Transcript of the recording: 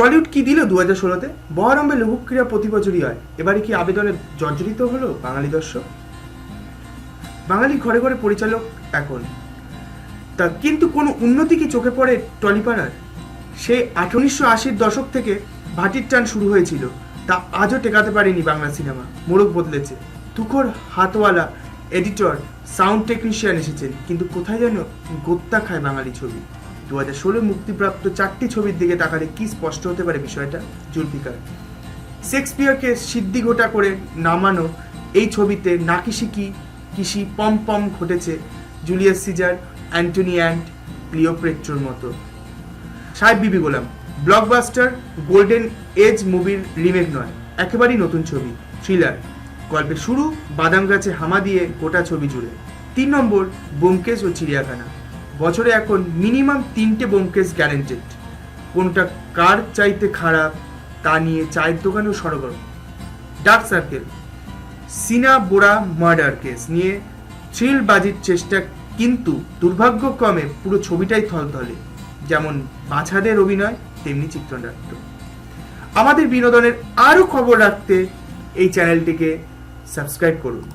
Tollywood কি দিল দু হাজার ষোলোতে? বহরম্বে লঘুক্রিয়া প্রতি বছরই হয়। এবারে কি আবেদনে জর্জরিত হলো বাঙালি দর্শক? বাঙালি ঘরে ঘরে পরিচালক এখন। তা কিন্তু কোনো উন্নতি কি চোখে পড়ে টলিপাড়ার? সেই আঠারোশো আশির দশক থেকে ভাটির টান শুরু হয়েছিল। তা আজও টেকাতে পারেনি বাংলা সিনেমা। মোড়ক বদলেছে। তুখর হাতওয়ালা এডিটর, সাউন্ড টেকনিশিয়ান এসেছেন। কিন্তু কোথায় যেন গোত্তা খায় বাঙালি ছবি। দু হাজার ষোলো মুক্তিপ্রাপ্ত চারটি ছবির দিকে তাকালে কি স্পষ্ট হতে পারে বিষয়টা? জুলফিকার। শেক্সপিয়ারকে সিদ্ধি গোটা করে নামানো এই ছবিতে নাকিসিকি কিসি পম পম ঘটেছে জুলিয়াস সিজার, অ্যান্টনি অ্যান্ড ক্লিওপ্রেট্রোর মতো। Saheb Bibi Golam, blockbuster, golden age মুভির রিমেক নয়, একেবারেই নতুন ছবি, থ্রিলার। গল্পের শুরু, বাদাম গাছে হামা দিয়ে গোটা ছবি জুড়ে। তিন নম্বর বোমকেশ ও চিড়িয়াখানা। বছরে এখন মিনিমাম তিনটে বোমকেশ গ্যারেন্টেড কোনটা কার চাইতে খারাপ, তা নিয়ে চায়ের দোকানেও সরগরম। Dark circle Sheena Bora murder case নিয়ে থ্রিল বাজির চেষ্টা কিন্তু দুর্ভাগ্যক্রমে পুরো ছবিটাই থলথলে। যেমন বাছাদের অভিনয়, তেমনি চিত্রনাট্য। আমাদের বিনোদনের আরও খবর রাখতে এই চ্যানেলটিকে সাবস্ক্রাইব করুন।